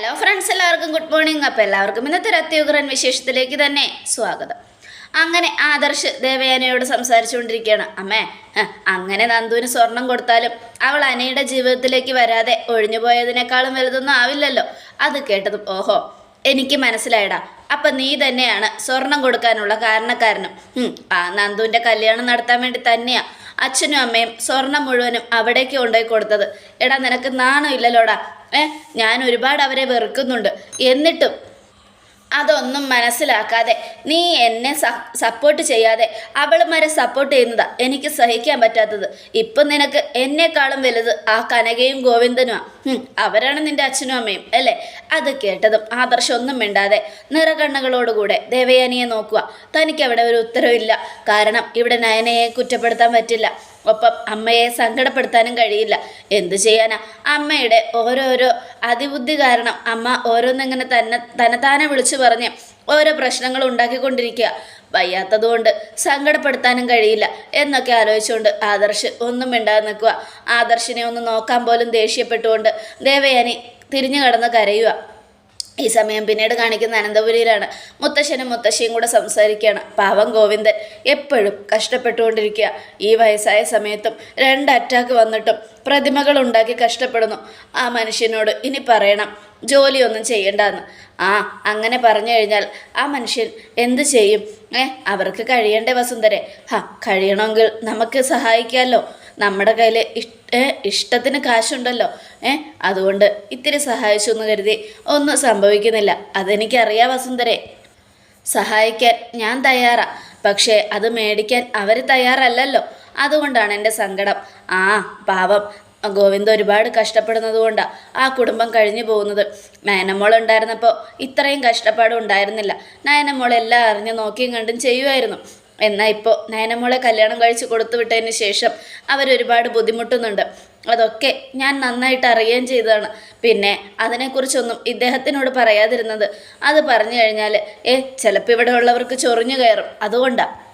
Hello friends എല്ലാവർക്കും good morning അപ്പോൾ എല്ലാവർക്കും ഇന്നത്തെ അത്യുഗ്രൻ വിശേഷത്തിലേക്ക് തന്നെ സ്വാഗതം. അങ്ങനെ ആദർശ് ദേവയാനയോട് സംസാരിച്ചുകൊണ്ടിരിക്കുകയാണ്. അമ്മേ അങ്ങനെ നന്ദുവിന് സ്വർണം കൊടുത്താലും അവൾ അനയുടെ ജീവിതത്തിലേക്ക് വരാതെ ഒഴിഞ്ഞു പോയതിനേക്കാളും വലുതൊന്നും ആവില്ലല്ലോ. അത് കേട്ടതും ഓഹോ എനിക്ക് മനസ്സിലായടാ. അപ്പം നീ തന്നെയാണ് സ്വർണം കൊടുക്കാനുള്ള കാരണക്കാരനും. ആ നന്ദുവിന്റെ കല്യാണം നടത്താൻ വേണ്ടി തന്നെയാ. അച്ഛനും അമ്മയും സ്വർണം മുഴുവനും അവിടേക്ക് കൊണ്ടുപോയി കൊടുത്തത്. എടാ നിനക്ക് നാണം ഇല്ലല്ലോടാ? ഏ ഞാൻ ഒരുപാട് അവരെ വെറുക്കുന്നുണ്ട്. എന്നിട്ടും അതൊന്നും മനസ്സിലാക്കാതെ നീ എന്നെ സപ്പോർട്ട് ചെയ്യാതെ അവളുമാരെ സപ്പോർട്ട് ചെയ്യുന്നതാ എനിക്ക് സഹിക്കാൻ പറ്റാത്തത്. ഇപ്പം നിനക്ക് എന്നെക്കാളും വലുത് ആ കനകയും ഗോവിന്ദനുമാ അവരാണ് നിന്റെ അച്ഛനും അമ്മയും അല്ലേ? അത് കേട്ടതും ആദർശം ഒന്നും മിണ്ടാതെ നിറകണ്ണുകളോടുകൂടെ ദേവയാനിയെ നോക്കുക തനിക്ക് അവിടെ ഒരു ഉത്തരവില്ല. കാരണം ഇവിടെ നയനയെ കുറ്റപ്പെടുത്താൻ പറ്റില്ല. ഒപ്പം അമ്മയെ സങ്കടപ്പെടുത്താനും കഴിയില്ല. എന്തു ചെയ്യാനാ? അമ്മയുടെ ഓരോരോ അതിബുദ്ധി കാരണം അമ്മ ഓരോന്നിങ്ങനെ തന്നെ തന്നെത്താനെ വിളിച്ചു പറഞ്ഞ് ഓരോ പ്രശ്നങ്ങൾ ഉണ്ടാക്കിക്കൊണ്ടിരിക്കുക. വയ്യാത്തതുകൊണ്ട് സങ്കടപ്പെടുത്താനും കഴിയില്ല എന്നൊക്കെ ആലോചിച്ചുകൊണ്ട് ആദർശ് ഒന്നും മിണ്ടാതെ നിൽക്കുക. ആദർശിനെ ഒന്ന് നോക്കാൻ പോലും ദേഷ്യപ്പെട്ടുകൊണ്ട് ദേവയാനി തിരിഞ്ഞു കടന്ന് കരയുക. ഈ സമയം പിന്നീട് കാണിക്കുന്ന അനന്തപുരിയിലാണ് മുത്തശ്ശനും മുത്തശ്ശിയും കൂടെ സംസാരിക്കുകയാണ്. പാവം ഗോവിന്ദൻ എപ്പോഴും കഷ്ടപ്പെട്ടുകൊണ്ടിരിക്കുക. ഈ വയസ്സായ സമയത്തും രണ്ട് അറ്റാക്ക് വന്നിട്ടും പ്രതിമകൾ ഉണ്ടാക്കി കഷ്ടപ്പെടുന്നു. ആ മനുഷ്യനോട് ഇനി പറയണം ജോലിയൊന്നും ചെയ്യണ്ടെന്ന്. ആ അങ്ങനെ പറഞ്ഞു കഴിഞ്ഞാൽ ആ മനുഷ്യൻ എന്ത് ചെയ്യും? ഏ അവർക്ക് കഴിയണ്ടേ വസുന്ധരെ? ഹാ കഴിയണമെങ്കിൽ നമുക്ക് സഹായിക്കാമല്ലോ നമ്മുടെ കയ്യിൽ ഇഷ്ടത്തിന് കാശുണ്ടല്ലോ. ഏ അതുകൊണ്ട് ഇത്തിരി സഹായിച്ചു എന്ന് കരുതി ഒന്നും സംഭവിക്കുന്നില്ല. അതെനിക്കറിയാം വസുന്ധരെ. സഹായിക്കാൻ ഞാൻ തയ്യാറാ. പക്ഷേ അത് മേടിക്കാൻ അവർ തയ്യാറല്ലല്ലോ. അതുകൊണ്ടാണ് എന്റെ സങ്കടം. ആ പാവം. ഗോവിന്ദ് ഒരുപാട് കഷ്ടപ്പെടുന്നത് കൊണ്ടാണ് ആ കുടുംബം കഴിഞ്ഞു പോകുന്നത്. നയനമോൾ ഉണ്ടായിരുന്നപ്പോൾ ഇത്രയും കഷ്ടപ്പാടും ഉണ്ടായിരുന്നില്ല. നയനമോൾ എല്ലാം അറിഞ്ഞ് നോക്കിയും കണ്ടും ചെയ്യുമായിരുന്നു എന്നാൽ ഇപ്പോൾ നയനമോളെ കല്യാണം കഴിച്ച് കൊടുത്തു വിട്ടതിന് ശേഷം അവരൊരുപാട് ബുദ്ധിമുട്ടുന്നുണ്ട്. അതൊക്കെ ഞാൻ നന്നായിട്ട് അറിയുകയും ചെയ്തതാണ്. പിന്നെ അതിനെക്കുറിച്ചൊന്നും ഇദ്ദേഹത്തിനോട് പറയാതിരുന്നത്. അത് പറഞ്ഞു കഴിഞ്ഞാൽ ഏ ചിലപ്പോൾ ഇവിടെ ഉള്ളവർക്ക് ചൊറിഞ്ഞു കയറും. അതുകൊണ്ടാണ്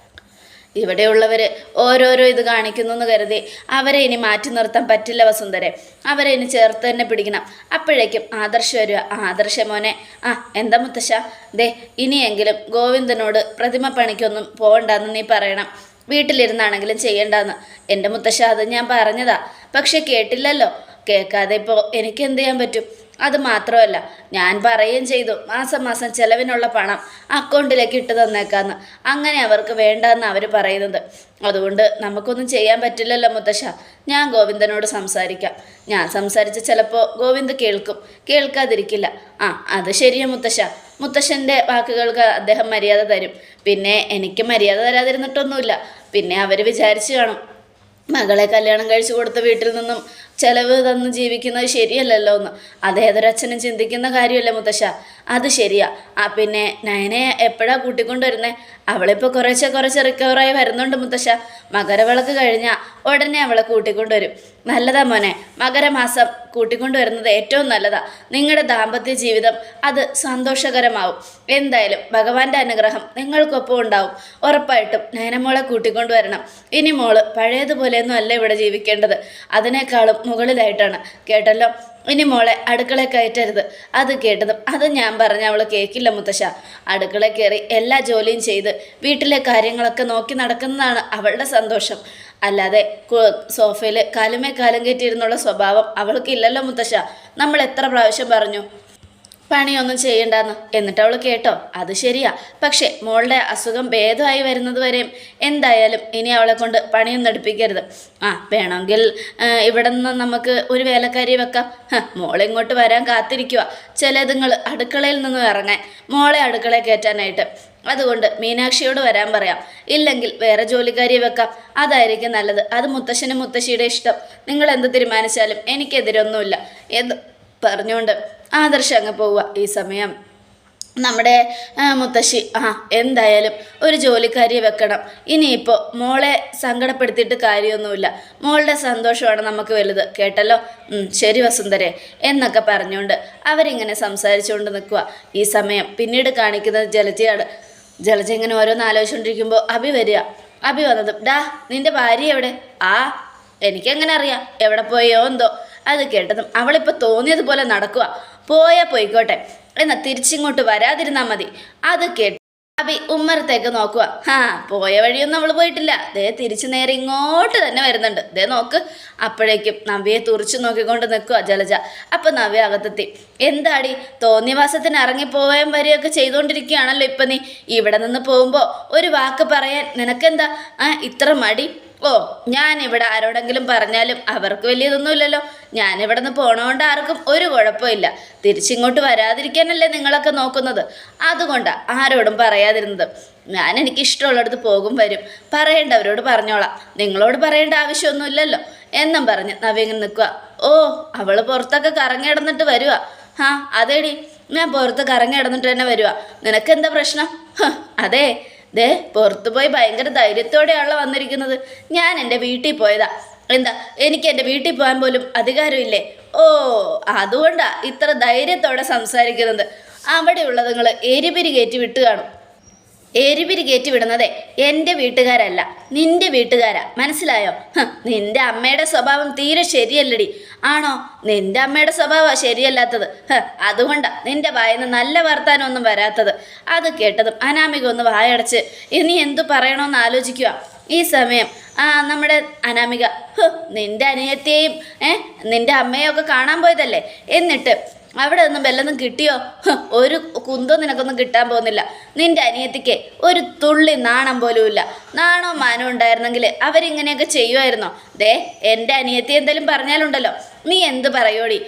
ഇവിടെയുള്ളവർ ഓരോരോ ഇത് കാണിക്കുന്നു എന്ന് കരുതി അവരെ ഇനി മാറ്റി നിർത്താൻ പറ്റില്ല വസുന്ധരെ. അവരെ ഇനി ചേർത്ത് തന്നെ പിടിക്കണം. അപ്പോഴേക്കും ആദർശം വരിക. ആ ആദർശ മോനെ ആ എന്താ മുത്തശ്ശ? ദേ ഇനിയെങ്കിലും ഗോവിന്ദനോട് പ്രതിമ പണിക്കൊന്നും പോകണ്ടെന്ന് നീ പറയണം. വീട്ടിലിരുന്നാണെങ്കിലും ചെയ്യണ്ടെന്ന്. എന്റെ മുത്തശ്ശ അത് ഞാൻ പറഞ്ഞതാ. പക്ഷെ കേട്ടില്ലല്ലോ. കേൾക്കാതെ ഇപ്പോൾ എനിക്ക് എന്ത് ചെയ്യാൻ പറ്റും? അത് മാത്രമല്ല ഞാൻ പറയുകയും ചെയ്തു മാസം മാസം ചിലവിനുള്ള പണം അക്കൗണ്ടിലേക്ക് ഇട്ട് തന്നേക്കാന്ന്. അങ്ങനെ അവർക്ക് വേണ്ടെന്ന് അവർ പറയുന്നത്. അതുകൊണ്ട് നമുക്കൊന്നും ചെയ്യാൻ പറ്റില്ലല്ലോ മുത്തശ്ശ. ഞാൻ ഗോവിന്ദനോട് സംസാരിക്കാം. ഞാൻ സംസാരിച്ച് ചിലപ്പോൾ ഗോവിന്ദ് കേൾക്കും. കേൾക്കാതിരിക്കില്ല. ആ അത് ശരിയാ മുത്തശ്ശ. മുത്തശ്ശന്റെ വാക്കുകൾക്ക് അദ്ദേഹം മര്യാദ തരും. പിന്നെ എനിക്ക് മര്യാദ തരാതിരുന്നിട്ടൊന്നുമില്ല. പിന്നെ അവർ വിചാരിച്ചു കാണും. മകളെ കല്യാണം കഴിച്ചു കൊടുത്ത വീട്ടിൽ നിന്നും ചെലവ് തന്ന് ജീവിക്കുന്നത് ശരിയല്ലല്ലോ എന്ന്. അതേതൊരച്ഛനും ചിന്തിക്കുന്ന കാര്യമല്ലേ മുത്തശ്ശ? അത് ശരിയാ. ആ പിന്നെ നയനെ എപ്പോഴാ കൂട്ടിക്കൊണ്ടുവരുന്നേ? അവളിപ്പോൾ കുറേശ്ശെ കുറച്ച് റിക്കവറായി വരുന്നുണ്ട് മുത്തശ്ശ. മകരവിളക്ക് കഴിഞ്ഞാൽ ഉടനെ അവളെ കൂട്ടിക്കൊണ്ടുവരും. നല്ലതാ മോനെ. മകരമാസം കൂട്ടിക്കൊണ്ടുവരുന്നത് ഏറ്റവും നല്ലതാ. നിങ്ങളുടെ ദാമ്പത്യ ജീവിതം അത് സന്തോഷകരമാവും. എന്തായാലും ഭഗവാന്റെ അനുഗ്രഹം നിങ്ങൾക്കൊപ്പം ഉണ്ടാവും. ഉറപ്പായിട്ടും നയനമോളെ കൂട്ടിക്കൊണ്ടുവരണം. ഇനി മോൾ പഴയതുപോലെയൊന്നും അല്ല ഇവിടെ ജീവിക്കേണ്ടത്. അതിനേക്കാളും മുകളിലായിട്ടാണ്. കേട്ടല്ലോ? ഇനി മോളെ അടുക്കളയിൽ കയറ്റരുത്. അത് കേട്ടതും അത് ഞാൻ പറഞ്ഞ അവൾ കേൾക്കില്ല മുത്തശ്ശ. അടുക്കളയിൽ കയറി എല്ലാ ജോലിയും ചെയ്ത് വീട്ടിലെ കാര്യങ്ങളൊക്കെ നോക്കി നടക്കുന്നതാണ് അവളുടെ സന്തോഷം. അല്ലാതെ സോഫയിൽ കാലുമേ കാലം കയറ്റിയിരുന്നുള്ള സ്വഭാവം അവൾക്കില്ലല്ലോ മുത്തശ്ശ. നമ്മൾ എത്ര പ്രാവശ്യം പറഞ്ഞു പണിയൊന്നും ചെയ്യണ്ടെന്ന്. എന്നിട്ട് അവൾ കേട്ടോ അത് ശരിയാ. പക്ഷേ മോളുടെ അസുഖം ഭേദമായി വരുന്നത് വരെയും എന്തായാലും ഇനി അവളെ കൊണ്ട് പണിയൊന്നും എടുപ്പിക്കരുത്. ആ വേണമെങ്കിൽ ഇവിടെ നിന്ന് നമുക്ക് ഒരു വേലക്കാരി വെക്കാം. മോളിങ്ങോട്ട് വരാൻ കാത്തിരിക്കുക ചിലതുങ്ങൾ അടുക്കളയിൽ നിന്ന് ഇറങ്ങാൻ മോളെ അടുക്കളയിൽ കയറ്റാനായിട്ട്. അതുകൊണ്ട് മീനാക്ഷിയോട് വരാൻ പറയാം. ഇല്ലെങ്കിൽ വേറെ ജോലിക്കാരിയെ വെക്കാം. അതായിരിക്കും നല്ലത്. അത് മുത്തശ്ശനും മുത്തശ്ശിയുടെ ഇഷ്ടം. നിങ്ങൾ എന്ത് തീരുമാനിച്ചാലും എനിക്കെതിരൊന്നുമില്ല. എന്ന് പറഞ്ഞുകൊണ്ട് ആദർശം അങ്ങ് പോവുക. ഈ സമയം നമ്മുടെ മുത്തശ്ശി ആ എന്തായാലും ഒരു ജോലിക്കാരിയെ വെക്കണം. ഇനിയിപ്പോൾ മോളെ സങ്കടപ്പെടുത്തിയിട്ട് കാര്യമൊന്നുമില്ല. മോളുടെ സന്തോഷമാണ് നമുക്ക് വലുത്. കേട്ടല്ലോ? ശരി വസുന്ധരെ. എന്നൊക്കെ പറഞ്ഞുകൊണ്ട് അവരിങ്ങനെ സംസാരിച്ചുകൊണ്ട് നിൽക്കുക. ഈ സമയം പിന്നീട് കാണിക്കുന്നത് ജലജയാണ്. ജലജ ഇങ്ങനെ ഓരോന്ന് ആലോചിച്ചുകൊണ്ടിരിക്കുമ്പോൾ അഭി വരിക. അഭി വന്നതും ഡാ നിന്റെ ഭാര്യ എവിടെ? ആ എനിക്കെങ്ങനെ അറിയാം. എവിടെ പോയോ എന്തോ. അത് കേട്ടതും അവളിപ്പോൾ തോന്നിയതുപോലെ നടക്കുക പോയാൽ പോയിക്കോട്ടെ. എന്നാൽ തിരിച്ചിങ്ങോട്ട് വരാതിരുന്നാൽ മതി. അത് കേട്ട് അബി ഉമ്മറത്തേക്ക് നോക്കുക ആ പോയ വഴിയൊന്നും അവൾ പോയിട്ടില്ല. ദേ തിരിച്ചു നേരെ ഇങ്ങോട്ട് തന്നെ വരുന്നുണ്ട്. ദേ നോക്ക്. അപ്പോഴേക്കും നവ്യയെ തുറച്ചു നോക്കിക്കൊണ്ട് നിൽക്കുക ജലജ. അപ്പൊ നവ്യ അകത്തെത്തി. എന്താടി തോന്നിവാസത്തിന് ഇറങ്ങിപ്പോവാൻ വരികയൊക്കെ ചെയ്തുകൊണ്ടിരിക്കുകയാണല്ലോ ഇപ്പൊ നീ. ഇവിടെ നിന്ന് പോകുമ്പോൾ ഒരു വാക്ക് പറയാൻ നിനക്കെന്താ? ആ ഇത്ര മടി? ഓ ഞാൻ ഇവിടെ ആരോടെങ്കിലും പറഞ്ഞാലും അവർക്ക് വലിയതൊന്നുമില്ലല്ലോ. ഇവിടെ നിന്ന് പോണോണ്ട് ആർക്കും ഒരു കുഴപ്പമില്ല. തിരിച്ചിങ്ങോട്ട് വരാതിരിക്കാനല്ലേ നിങ്ങളൊക്കെ നോക്കുന്നത്. അതുകൊണ്ടാണ് ആരോടും പറയാതിരുന്നത്. ഞാൻ എനിക്ക് ഇഷ്ടമുള്ളിടത്ത് പോകും വരും. പറയേണ്ടവരോട് പറഞ്ഞോളാം. നിങ്ങളോട് പറയേണ്ട ആവശ്യമൊന്നുമില്ലല്ലോ. എന്നും പറഞ്ഞ് നവീൻ നിൽക്കുക. ഓ അവൾ പുറത്തൊക്കെ കറങ്ങി കിടന്നിട്ട് വരുക ആ അതേടി. ഞാൻ പുറത്ത് കറങ്ങി കിടന്നിട്ട് തന്നെ വരുക നിനക്കെന്താ പ്രശ്നം? അതെ. ദേ പുറത്തു പോയി ഭയങ്കര ധൈര്യത്തോടെയാണല്ലോ വന്നിരിക്കുന്നത്. ഞാൻ എന്റെ വീട്ടിൽ പോയതാ. എന്താ എനിക്ക് എന്റെ വീട്ടിൽ പോകാൻ പോലും അധികാരമില്ലേ? ഓ അതുകൊണ്ടാ ഇത്ര ധൈര്യത്തോടെ സംസാരിക്കുന്നത്. അവിടെയുള്ളത് നിങ്ങൾ എരിപിരി കയറ്റി വിട്ട് കാണും. എരിപിരി കയറ്റി വിടുന്നതെ എന്റെ വീട്ടുകാരല്ല. നിന്റെ വീട്ടുകാരാ. മനസ്സിലായോ? നിന്റെ അമ്മയുടെ സ്വഭാവം തീരെ ശരിയല്ലടി. ആണോ? നിന്റെ അമ്മയുടെ സ്വഭാവം ശരിയല്ലാത്തത്. അതുകൊണ്ടാ നിന്റെ വായന്ന് നല്ല വർത്താനമൊന്നും വരാത്തത്. അത് കേട്ടതും അനാമിക ഒന്ന് വായടച്ച് ഇനി എന്തു പറയണമെന്ന് ആലോചിക്കുക ഈ സമയം ആ നമ്മുടെ അനാമിക. നിന്റെ അനിയത്തെയും ഏ നിന്റെ അമ്മയെയൊക്കെ കാണാൻ പോയതല്ലേ? എന്നിട്ട് അവിടെ ഒന്നും വല്ലതും കിട്ടിയോ? ഒരു കുന്തോ നിനക്കൊന്നും കിട്ടാൻ പോകുന്നില്ല. നിന്റെ അനിയത്തിക്ക് ഒരു തുള്ളി നാണം പോലുമില്ല. നാണോ മാനോ ഉണ്ടായിരുന്നെങ്കിൽ അവരിങ്ങനെയൊക്കെ ചെയ്യുമായിരുന്നോ? ദേ എന്റെ അനിയത്തി എന്തെങ്കിലും പറഞ്ഞാലുണ്ടല്ലോ. നീ എന്ത് പറയോടി?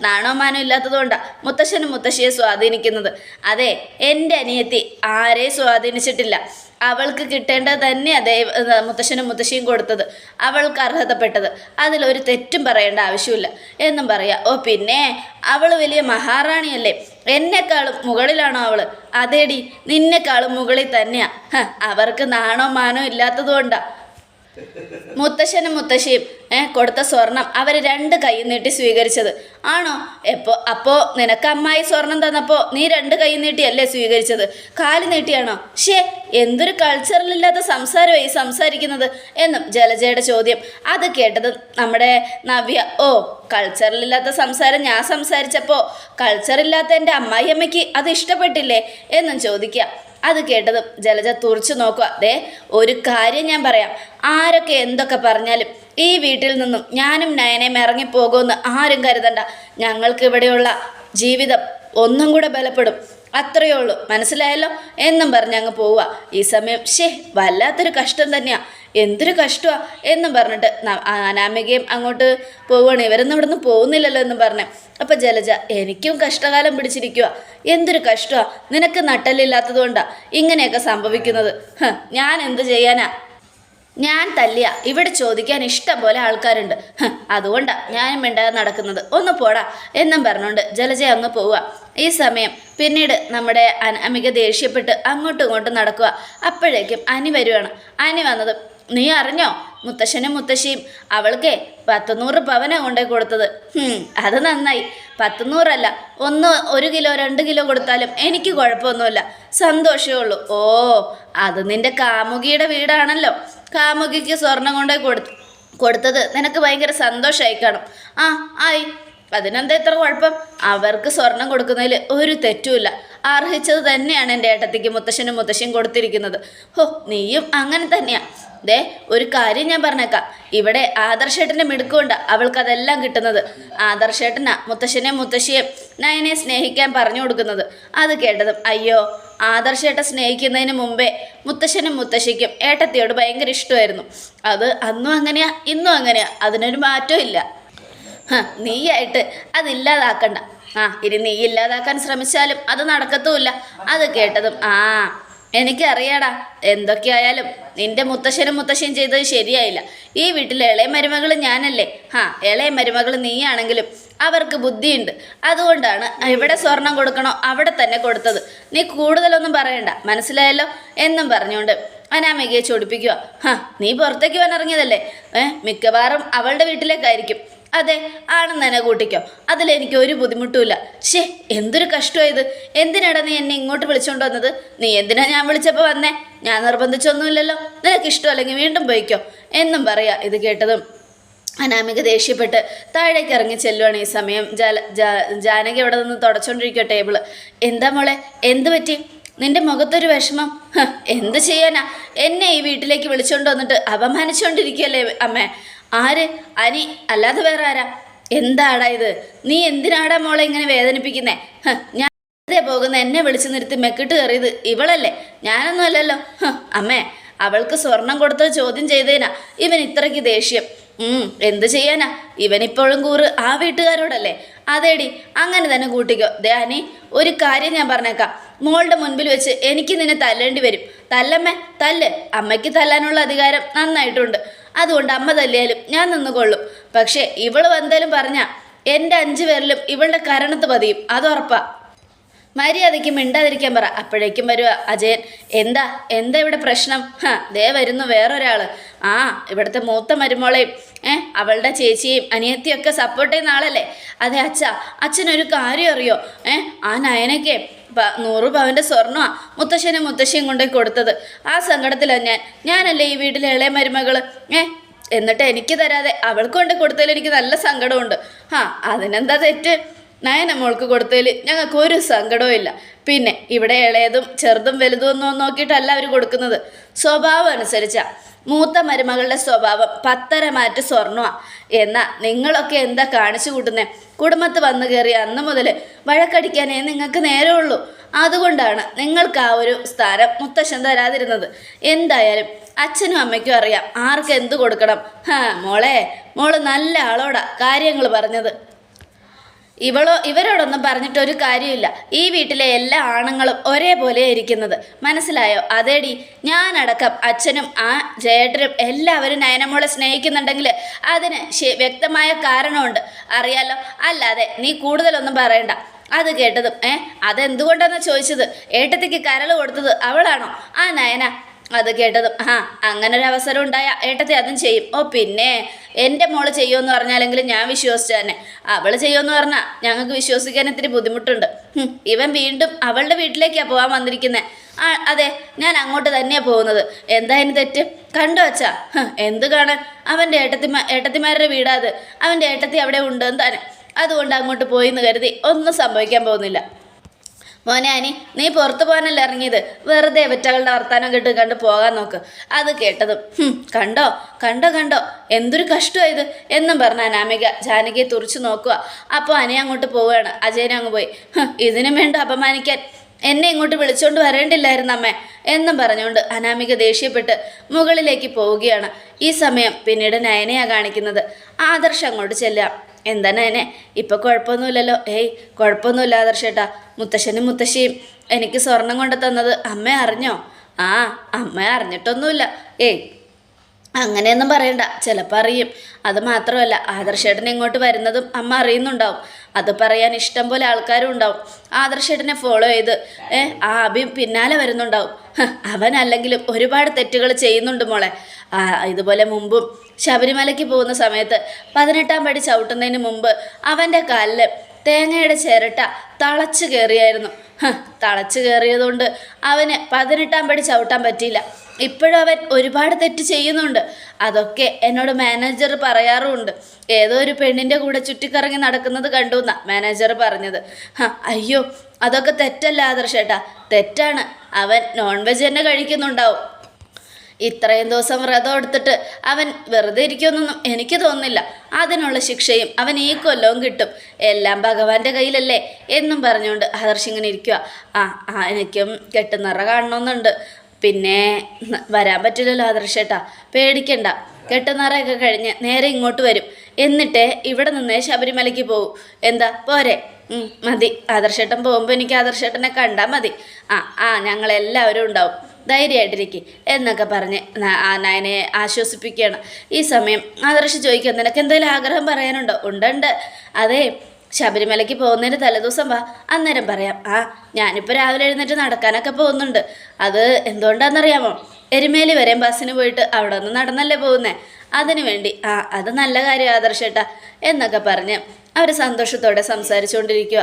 നാണോ മാനോ ഇല്ലാത്തതുകൊണ്ടാ മുത്തശ്ശനും മുത്തശ്ശിയെ സ്വാധീനിക്കുന്നത്. അതെ എന്റെ അനിയത്തി ആരെയും സ്വാധീനിച്ചിട്ടില്ല. അവൾക്ക് കിട്ടേണ്ടത് തന്നെയാ ദൈവ മുത്തശ്ശനും മുത്തശ്ശിയും കൊടുത്തത്. അവൾക്ക് അർഹതപ്പെട്ടത്. അതിലൊരു തെറ്റും പറയേണ്ട ആവശ്യമില്ല. എന്നും പറയാം ഓ പിന്നെ അവൾ വലിയ മഹാറാണിയല്ലേ? എന്നെക്കാളും മുകളിലാണോ അവൾ അതേടി നിന്നെക്കാളും മുകളിൽ തന്നെയാ. അവർക്ക് നാണോ മാനോ ഇല്ലാത്തതുകൊണ്ടാ. മുത്തശ്ശനും മുത്തശ്ശിയും കൊടുത്ത സ്വർണം അവർ രണ്ട് കൈ നീട്ടി സ്വീകരിച്ചത്. ആണോ? എപ്പോ അപ്പോൾ നിനക്ക് അമ്മായി സ്വർണം തന്നപ്പോൾ നീ രണ്ട് കൈ നീട്ടിയല്ലേ സ്വീകരിച്ചത്? കാൽ നീട്ടിയാണോ? ഷേ എന്തൊരു കൾച്ചറിലില്ലാത്ത സംസാരമായി ഈ സംസാരിക്കുന്നത്? എന്നും ജലജയുടെ ചോദ്യം. അത് കേട്ടത് നമ്മുടെ നവ്യ ഓ കൾച്ചറിലില്ലാത്ത സംസാരം ഞാൻ സംസാരിച്ചപ്പോൾ കൾച്ചറില്ലാത്ത എന്റെ അമ്മായിയമ്മയ്ക്ക് അത് ഇഷ്ടപ്പെട്ടില്ലേ? എന്നും ചോദിക്കുക. അത് കേട്ടതും ജലജ തുറച്ചു നോക്കുക. അതെ ഒരു കാര്യം ഞാൻ പറയാം. ആരൊക്കെ എന്തൊക്കെ പറഞ്ഞാലും ഈ വീട്ടിൽ നിന്നും ഞാനും നയനയും ഇറങ്ങിപ്പോകുമെന്ന് ആരും കരുതണ്ട. ഞങ്ങൾക്ക് ഇവിടെയുള്ള ജീവിതം ഒന്നും കൂടെ ബലപ്പെടും. അത്രയേ ഉള്ളൂ. മനസ്സിലായല്ലോ? എന്നും പറഞ്ഞ് അങ്ങ് പോവുക. ഈ സമയം ഷേ വല്ലാത്തൊരു കഷ്ടം തന്നെയാ. എന്തൊരു കഷ്ടമാ എന്നും പറഞ്ഞിട്ട് അനാമികയും അങ്ങോട്ട് പോവുകയാണ്. ഇവരൊന്നും ഇവിടെ നിന്ന് പോകുന്നില്ലല്ലോ എന്നും പറഞ്ഞ്. അപ്പം ജലജ എനിക്കും കഷ്ടകാലം പിടിച്ചിരിക്കുക എന്തൊരു കഷ്ടമാ. നിനക്ക് നട്ടലില്ലാത്തത് കൊണ്ടാ ഇങ്ങനെയൊക്കെ സംഭവിക്കുന്നത്. ഞാൻ എന്ത് ചെയ്യാനാ? ഞാൻ തല്ലിയ. ഇവിടെ ചോദിക്കാൻ ഇഷ്ടം പോലെ ആൾക്കാരുണ്ട്. അതുകൊണ്ടാ ഞാനും മിണ്ടാതെ നടക്കുന്നത്. ഒന്ന് പോടാ. എന്നും പറഞ്ഞുകൊണ്ട് ജലജ അങ്ങ് പോവുക. ഈ സമയം പിന്നീട് നമ്മുടെ അമിക ദേഷ്യപ്പെട്ട് അങ്ങോട്ടും ഇങ്ങോട്ടും നടക്കുക. അപ്പോഴേക്കും അനി വരുവാണ്. അനി വന്നത് നീ അറിഞ്ഞോ? മുത്തശ്ശനും മുത്തശ്ശിയും അവൾക്ക് പത്തുനൂറ് പവന കൊണ്ടേ കൊടുത്തത്. അത് നന്നായി. പത്തുനൂറല്ല ഒന്ന് ഒരു കിലോ രണ്ട് കിലോ കൊടുത്താലും എനിക്ക് കുഴപ്പമൊന്നുമില്ല. സന്തോഷമേ ഉള്ളൂ. ഓ അത് നിന്റെ കാമുകിയുടെ വീടാണല്ലോ. കാമുകിക്ക് സ്വർണം കൊണ്ടേ കൊടുത്തു കൊടുത്തത് നിനക്ക് ഭയങ്കര സന്തോഷമായി കാണും. ആ ആയി. അതിനെന്താ ഇത്ര കുഴപ്പം? അവർക്ക് സ്വർണം കൊടുക്കുന്നതിൽ ഒരു തെറ്റുമില്ല. അർഹിച്ചത് തന്നെയാണ് എന്റെ ഏട്ടത്തിക്ക് മുത്തശ്ശനും മുത്തശ്ശിയും കൊടുത്തിരിക്കുന്നത്. ഹോ നീയും അങ്ങനെ തന്നെയാ. ദേ ഒരു കാര്യം ഞാൻ പറഞ്ഞേക്കാം. ഇവിടെ ആദർശേട്ടന്റെ മിടുക്കുകൊണ്ട് അവൾക്ക് അതെല്ലാം കിട്ടുന്നത്. ആദർശേട്ടനാ മുത്തശ്ശനെ മുത്തശ്ശിയെ നയനെ സ്നേഹിക്കാൻ പറഞ്ഞു കൊടുക്കുന്നത്. അത് കേട്ടതും അയ്യോ ആദർശേട്ട സ്നേഹിക്കുന്നതിന് മുമ്പേ മുത്തശ്ശനും മുത്തശ്ശിക്കും ഏട്ടത്തിയോട് ഭയങ്കര ഇഷ്ടമായിരുന്നു. അത് അന്നും അങ്ങനെയാ ഇന്നും അങ്ങനെയാ. അതിനൊരു മാറ്റവും ഇല്ല. നീയായിട്ട് അതില്ലാതാക്കണ്ട. ആ ഇനി നീ ഇല്ലാതാക്കാൻ ശ്രമിച്ചാലും അത് നടക്കത്തുമില്ല. അത് കേട്ടതും ആ എനിക്കറിയാടാ എന്തൊക്കെയായാലും നിന്റെ മുത്തശ്ശനും മുത്തശ്ശനും ചെയ്തത് ശരിയായില്ല. ഈ വീട്ടിലെ ഇളയ മരുമകൾ ഞാനല്ലേ? ഹാ ഇളയ മരുമകൾ നീയാണെങ്കിലും അവർക്ക് ബുദ്ധിയുണ്ട്. അതുകൊണ്ടാണ് എവിടെ സ്വർണം കൊടുക്കണോ അവിടെ തന്നെ കൊടുത്തത്. നീ കൂടുതലൊന്നും പറയണ്ട മനസ്സിലായല്ലോ? എന്നും പറഞ്ഞുകൊണ്ട് അനാമികയെ ചൊടിപ്പിക്കുക. ഹാ നീ പുറത്തേക്ക് വന്നിറങ്ങിയതല്ലേ? ഏഹ് മിക്കവാറും അവളുടെ വീട്ടിലേക്കായിരിക്കും. അതെ ആണെന്ന് തന്നെ കൂട്ടിക്കോ. അതിലെനിക്ക് ഒരു ബുദ്ധിമുട്ടുമില്ല. ഷേ എന്തൊരു കഷ്ടമായത് എന്തിനാടാ നീ എന്നെ ഇങ്ങോട്ട് വിളിച്ചോണ്ട് വന്നത്? നീ എന്തിനാ ഞാൻ വിളിച്ചപ്പോൾ വന്നേ? ഞാൻ നിർബന്ധിച്ചൊന്നുമില്ലല്ലോ. നിനക്ക് ഇഷ്ടമല്ലെങ്കിൽ വീണ്ടും പോയിക്കോ. എന്നും പറയാ ഇത് കേട്ടതും അനാമിക ദേഷ്യപ്പെട്ട് താഴേക്ക് ഇറങ്ങി ചെല്ലുവാണ് ഈ സമയം. ജാല ജാനകി അവിടെ നിന്ന് തുടച്ചുകൊണ്ടിരിക്കുക ടേബിൾ. എന്താ മോളെ എന്ത് പറ്റി? നിന്റെ മുഖത്തൊരു വിഷമം? എന്ത് ചെയ്യാനാ? എന്നെ ഈ വീട്ടിലേക്ക് വിളിച്ചോണ്ട് വന്നിട്ട് അപമാനിച്ചുകൊണ്ടിരിക്കുകയല്ലേ അമ്മേ? ആര്? അനി. അല്ലാതെ വേറെ ആരാ? എന്താടാ ഇത്? നീ എന്തിനാടാ മോളെ ഇങ്ങനെ വേദനിപ്പിക്കുന്നേ? ഞാൻ വെറുതെ പോകുന്ന എന്നെ വിളിച്ചു നിർത്തി മെക്കിട്ട് കയറിയത് ഇവളല്ലേ? ഞാനൊന്നും അല്ലല്ലോ. അമ്മേ അവൾക്ക് സ്വർണം കൊടുത്തത് ചോദ്യം ചെയ്തേനാ. ഇവൻ ഇത്രയ്ക്ക് ദേഷ്യം. ഉം എന്ത് ചെയ്യാനാ? ഇവനിപ്പോഴും കൂറ് ആ വീട്ടുകാരോടല്ലേ? അതേടി അങ്ങനെ തന്നെ കൂട്ടിക്കോ. ദേ ഒരു കാര്യം ഞാൻ പറഞ്ഞേക്കാം. മോളുടെ മുൻപിൽ വെച്ച് എനിക്ക് നിന്നെ തല്ലേണ്ടി വരും. തല്ലമ്മേ തല്ല്. അമ്മയ്ക്ക് തല്ലാനുള്ള അധികാരം നന്നായിട്ടുണ്ട്. അതുകൊണ്ട് അമ്മ തല്ലിയാലും ഞാൻ നിന്നുകൊള്ളും. പക്ഷേ ഇവൾ വന്നാലും പറഞ്ഞ എന്റെ അഞ്ചു പേരിലും ഇവളുടെ കരണത്ത് പതിയും. അതുറപ്പാ മര്യാദയ്ക്ക് മിണ്ടാതിരിക്കാൻ പറ. അപ്പോഴേക്കും വരുക അജയൻ എന്താ? എന്താ ഇവിടെ പ്രശ്നം? ഹാ ദേ വരുന്നു വേറൊരാൾ ആ ഇവിടുത്തെ മൂത്ത മരുമോളെയും ഏഹ് അവളുടെ ചേച്ചിയും അനിയത്തിയും ഒക്കെ സപ്പോർട്ട് ചെയ്യുന്ന ആളല്ലേ? അതെ അച്ഛ. അച്ഛനൊരു കാര്യം അറിയോ? ഏഹ് ആ നയനൊക്കെ നൂറ് പവന്റെ സ്വർണമാണ് മുത്തശ്ശനും മുത്തശ്ശിയും കൊണ്ടുപോയി കൊടുത്തത്. ആ സങ്കടത്തിലാണ് ഞാൻ. ഞാനല്ലേ ഈ വീട്ടിലെ ഇളയ മരുമകൾ ഏഹ് എന്നിട്ട് എനിക്ക് തരാതെ അവൾക്ക് കൊണ്ട് കൊടുത്തതിൽ എനിക്ക് നല്ല സങ്കടമുണ്ട്. ആ അതിനെന്താ തെറ്റ്? നയന മോൾക്ക് കൊടുത്തതിൽ ഞങ്ങൾക്ക് ഒരു സങ്കടവും ഇല്ല. പിന്നെ ഇവിടെ ഇളയതും ചെറുതും വലുതും ഒന്നും നോക്കിയിട്ടല്ല അവർ കൊടുക്കുന്നത്. സ്വഭാവം അനുസരിച്ചാ. മൂത്ത മരുമകളുടെ സ്വഭാവം പത്തര മാറ്റ് സ്വർണമാ. എന്നാൽ നിങ്ങളൊക്കെ എന്താ കാണിച്ചു കൂട്ടുന്നേ? കുടുംബത്ത് വന്നു കയറി അന്ന് മുതൽ വഴക്കടിക്കാനേ നിങ്ങൾക്ക് നേരമുള്ളൂ അതുകൊണ്ടാണ് നിങ്ങൾക്ക് ആ ഒരു സ്ഥാനം മുത്തശ്ശൻ തരാതിരുന്നത്. എന്തായാലും അച്ഛനും അമ്മയ്ക്കും അറിയാം ആർക്ക് എന്ത് കൊടുക്കണം. ഹാ മോളെ മോൾ നല്ല ആളോടാ കാര്യങ്ങൾ പറഞ്ഞത്. ഇവളോ ഇവരോടൊന്നും പറഞ്ഞിട്ട് ഒരു കാര്യമില്ല ഈ വീട്ടിലെ എല്ലാ ആണുങ്ങളും ഒരേപോലെ ഇരിക്കുന്നത്. മനസ്സിലായോ? അതേടി ഞാനടക്കം അച്ഛനും ആ ജേട്ടനും എല്ലാവരും നയനമോളെ സ്നേഹിക്കുന്നുണ്ടെങ്കിൽ അതിന് വ്യക്തമായ കാരണമുണ്ട്. അറിയാലോ? അല്ലാതെ നീ കൂടുതലൊന്നും പറയണ്ട. അത് കേട്ടതും ഏ? അതെന്തുകൊണ്ടാണെന്ന് ചോദിച്ചത്? ഏട്ടത്തിക്ക് കരൾ കൊടുത്തത് അവളാണോ? ആ നയന അത് കേട്ടതും ആ അങ്ങനെ ഒരു അവസരം ഉണ്ടായ ഏട്ടത്തി അതും ചെയ്യും. ഓ പിന്നെ എന്റെ മോൾ ചെയ്യുമെന്ന് പറഞ്ഞാലെങ്കിലും ഞാൻ വിശ്വസിച്ച തന്നെ. അവൾ ചെയ്യുമെന്ന് പറഞ്ഞാൽ ഞങ്ങൾക്ക് വിശ്വസിക്കാൻ ഇത്തിരി ബുദ്ധിമുട്ടുണ്ട്. ഇവൻ വീണ്ടും അവളുടെ വീട്ടിലേക്കാണ് പോകാൻ വന്നിരിക്കുന്നത് ആ അതെ ഞാൻ അങ്ങോട്ട് തന്നെയാണ് പോകുന്നത്. എന്താ ഇനി തെറ്റ്? കണ്ടു വച്ചാ എന്ത് കാണാൻ? അവന്റെ ഏട്ടത്തിമാ ഏട്ടത്തിമാരുടെ വീടാത് അവന്റെ ഏട്ടത്തി അവിടെ ഉണ്ടെന്ന് തന്നെ. അതുകൊണ്ട് അങ്ങോട്ട് പോയി എന്ന് കരുതി ഒന്നും സംഭവിക്കാൻ പോകുന്നില്ല. മോനെ അനി നീ പുറത്തു പോകാനല്ല ഇറങ്ങിയത്? വെറുതെ വെറ്റകളുടെ വർത്താനം കേട്ട് കണ്ട് പോകാൻ നോക്ക്. അത് കേട്ടതും കണ്ടോ? കണ്ടോ കണ്ടോ? എന്തൊരു കഷ്ടമായത് എന്നും പറഞ്ഞ അനാമിക ജാനകിയെ തുറച്ചു നോക്കുക. അപ്പോൾ അനി അങ്ങോട്ട് പോവുകയാണ്. അജയനെ അങ്ങ് പോയി. ഇതിനും വേണ്ട അപമാനിക്കാൻ. എന്നെ ഇങ്ങോട്ട് വിളിച്ചോണ്ട് വരേണ്ടില്ലായിരുന്നു അമ്മേ എന്നും പറഞ്ഞുകൊണ്ട് അനാമിക ദേഷ്യപ്പെട്ട് മുകളിലേക്ക് പോവുകയാണ്. ഈ സമയം പിന്നീട് നയനയാ കാണിക്കുന്നത്. ആദർശ് അങ്ങോട്ട് ചെല്ലാം എന്താ നയനെ? ഇപ്പൊ കുഴപ്പമൊന്നുമില്ലല്ലോ. ഏയ് കുഴപ്പമൊന്നുമില്ല ആദർശേട്ടാ. മുത്തശ്ശനും മുത്തശ്ശിയും എനിക്ക് സ്വർണം കൊണ്ട് തന്നത് അമ്മ അറിഞ്ഞോ? ആ അമ്മ അറിഞ്ഞിട്ടൊന്നുമില്ല. ഏയ് അങ്ങനെയൊന്നും പറയണ്ട. ചിലപ്പോൾ അറിയും. അത് മാത്രമല്ല ആദർശേട്ടൻ ഇങ്ങോട്ട് വരുന്നതും അമ്മ അറിയുന്നുണ്ടാവും. അത് പറയാൻ ഇഷ്ടം പോലെ ആൾക്കാരും ഉണ്ടാവും. ആദർശേട്ടനെ ഫോളോ ചെയ്ത് ഏ ആ അഭി പിന്നാലെ വരുന്നുണ്ടാവും. അവൻ അല്ലെങ്കിലും ഒരുപാട് തെറ്റുകൾ ചെയ്യുന്നുണ്ട് മോളെ. ആ ഇതുപോലെ മുമ്പും ശബരിമലയ്ക്ക് പോകുന്ന സമയത്ത് പതിനെട്ടാം പടി ചവിട്ടുന്നതിന് മുമ്പ് അവന്റെ കാലിൽ തേങ്ങയുടെ ചിരട്ട തളച്ചു കയറിയായിരുന്നു. തളച്ചു കയറിയതുകൊണ്ട് അവന് പതിനെട്ടാം പടി ചവിട്ടാൻ പറ്റിയില്ല. ഇപ്പോഴും അവൻ ഒരുപാട് തെറ്റ് ചെയ്യുന്നുണ്ട്. അതൊക്കെ എന്നോട് മാനേജർ പറയാറുമുണ്ട് ഏതോ ഒരു പെണ്ണിന്റെ കൂടെ ചുറ്റിക്കറങ്ങി നടക്കുന്നത് കണ്ടു എന്നാ മാനേജർ പറഞ്ഞത്. അയ്യോ അതൊക്കെ തെറ്റല്ല ആദർശേട്ടാ തെറ്റാണ്. അവൻ നോൺ വെജ് തന്നെ കഴിക്കുന്നുണ്ടാവും. ഇത്രയും ദിവസം വ്രതം എടുത്തിട്ട് അവൻ വെറുതെ ഇരിക്കുമെന്നൊന്നും എനിക്ക് തോന്നുന്നില്ല. അതിനുള്ള ശിക്ഷയും അവൻ ഈ കൊല്ലവും കിട്ടും. എല്ലാം ഭഗവാന്റെ കയ്യിലല്ലേ എന്നും പറഞ്ഞുകൊണ്ട് ആദർശിങ്ങനെ ഇരിക്കുക ആ ആ എനിക്കും കെട്ടുനിറ കാണണമെന്നുണ്ട്. പിന്നെ വരാൻ പറ്റില്ലല്ലോ ആദർശേട്ടാ പേടിക്കണ്ട. കെട്ടുനിറയൊക്കെ കഴിഞ്ഞ് നേരെ ഇങ്ങോട്ട് വരും. എന്നിട്ട് ഇവിടെ നിന്നേ ശബരിമലയ്ക്ക് പോകും എന്താ? പോരെ. മതി. ആദർശേട്ടൻ പോകുമ്പോൾ എനിക്ക് ആദർശേട്ടനെ കണ്ടാൽ മതി. ആ ആ ഞങ്ങളെല്ലാവരും ഉണ്ടാവും. ധൈര്യമായിട്ടിരിക്കും എന്നൊക്കെ പറഞ്ഞ് നയനെ ആശ്വസിപ്പിക്കുകയാണ്. ഈ സമയം ആദർശ് ചോദിക്കുക നിനക്ക് എന്തെങ്കിലും ആഗ്രഹം പറയാനുണ്ടോ? ഉണ്ടുണ്ട്. അതെ. ശബരിമലയ്ക്ക് പോകുന്നതിന് തലേദിവസം വാ അന്നേരം പറയാം. ആ ഞാനിപ്പോൾ രാവിലെ എഴുന്നേറ്റ് നടക്കാനൊക്കെ പോകുന്നുണ്ട്. അത് എന്തുകൊണ്ടാണെന്നറിയാമോ എരുമേലി വരെ ബസ്സിന് പോയിട്ട് അവിടെ നിന്ന് നടന്നല്ലേ പോകുന്നേ? അതിനു വേണ്ടി ആ അത് നല്ല കാര്യം ആദർശേട്ടാ എന്നൊക്കെ പറഞ്ഞ് അവർ സന്തോഷത്തോടെ സംസാരിച്ചുകൊണ്ടിരിക്കുക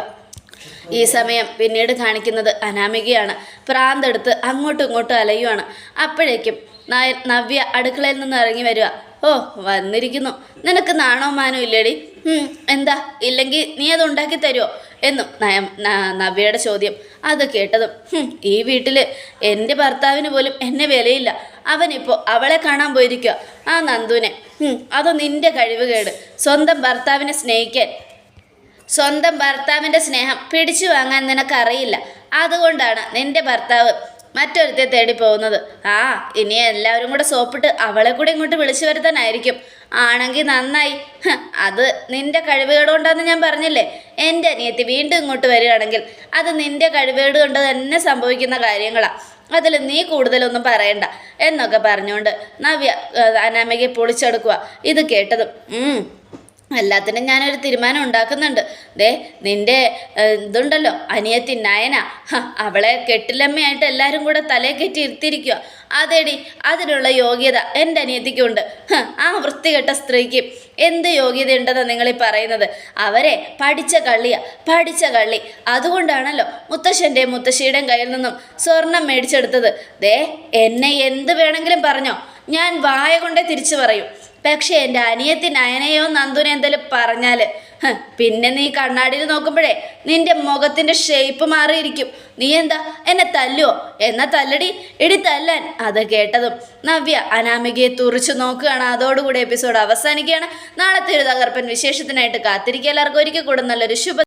ഈ സമയം പിന്നീട് കാണിക്കുന്നത് അനാമികയാണ്. പ്രാന്തെടുത്ത് അങ്ങോട്ടും ഇങ്ങോട്ടും അലയുവാണ്. അപ്പോഴേക്കും നവ്യ അടുക്കളയിൽ നിന്ന് ഇറങ്ങി വരിക ഓ വന്നിരിക്കുന്നു. നിനക്ക് നാണോ മാനോ ഇല്ലേടി? എന്താ? ഇല്ലെങ്കിൽ നീ അത് ഉണ്ടാക്കി തരുമോ എന്നും നയം നവ്യയുടെ ചോദ്യം. അത് കേട്ടതും "ഹും, ഈ വീട്ടിൽ എന്റെ ഭർത്താവിന് പോലും എന്നെ വിലയില്ല. അവനിപ്പോൾ അവളെ കാണാൻ പോയിരിക്കുക ആ നന്ദുവിനെ അതോ നിന്റെ കഴിവ് കഴിവുകേട് സ്വന്തം ഭർത്താവിനെ സ്നേഹിക്കാൻ. സ്വന്തം ഭർത്താവിന്റെ സ്നേഹം പിടിച്ചു വാങ്ങാൻ നിനക്കറിയില്ല. അതുകൊണ്ടാണ് നിന്റെ ഭർത്താവ് മറ്റൊരുത്തെ തേടി പോകുന്നത്. ആ ഇനി എല്ലാവരും കൂടെ സോപ്പിട്ട് അവളെ കൂടെ ഇങ്ങോട്ട് വിളിച്ചു വരുത്താനായിരിക്കും. ആണെങ്കിൽ നന്നായി. അത് നിന്റെ കഴിവുകേട് കൊണ്ടാന്ന് ഞാൻ പറഞ്ഞില്ലേ? എന്റെ അനിയത്തി വീണ്ടും ഇങ്ങോട്ട് വരികയാണെങ്കിൽ അത് നിന്റെ കഴിവുകേട് കൊണ്ട് തന്നെ സംഭവിക്കുന്ന കാര്യങ്ങളാണ് അതിൽ നീ കൂടുതലൊന്നും പറയണ്ട. എന്നൊക്കെ പറഞ്ഞുകൊണ്ട് നവ്യ അനാമയ്ക്ക് പൊളിച്ചെടുക്കുക ഇത് കേട്ടതും "ഉം, എല്ലാത്തിനും ഞാനൊരു തീരുമാനം ഉണ്ടാക്കുന്നുണ്ട്. ദേ ഏഹ്, ഇതുണ്ടല്ലോ അനിയത്തി നയന. അവളെ കെട്ടിലമ്മയായിട്ട് എല്ലാവരും കൂടെ തലേ കെട്ടി ഇരുത്തിയിരിക്കുക അതേടി അതിനുള്ള യോഗ്യത എന്റെ അനിയത്തിക്കുണ്ട്. ആ വൃത്തികെട്ട സ്ത്രീക്ക് എന്ത് യോഗ്യത ഉണ്ടെന്നാണ് നിങ്ങളീ പറയുന്നത്? അവരെ പഠിച്ച കള്ളിയാ പഠിച്ച കള്ളി. അതുകൊണ്ടാണല്ലോ മുത്തശ്ശന്റെയും മുത്തശ്ശിയുടെയും കയ്യിൽ നിന്നും സ്വർണം മേടിച്ചെടുത്തത്. ദേ എന്നെ എന്ത് വേണമെങ്കിലും പറഞ്ഞോ. ഞാൻ വായ കൊണ്ടേ തിരിച്ചു പറയും. പക്ഷേ എന്റെ അനിയത്തി നയനയോ നന്ദുനെ എന്തെങ്കിലും പറഞ്ഞാൽ പിന്നെ നീ കണ്ണാടിയിൽ നോക്കുമ്പോഴേ നിന്റെ മുഖത്തിന്റെ ഷേപ്പ് മാറിയിരിക്കും. നീ എന്താ എന്നെ തല്ലുവോ? എന്നാ തല്ലടി ഇടി തല്ലാൻ. അത് കേട്ടതും നവ്യ അനാമികയെ തുറിച്ചു നോക്കുകയാണ്. അതോടുകൂടി എപ്പിസോഡ് അവസാനിക്കുകയാണ്. നാളത്തെ ഒരു തകർപ്പൻ വിശേഷത്തിനായിട്ട് കാത്തിരിക്കുക. എല്ലാവർക്കും ഒരിക്കൽ കൂടെ നല്ലൊരു ശുഭ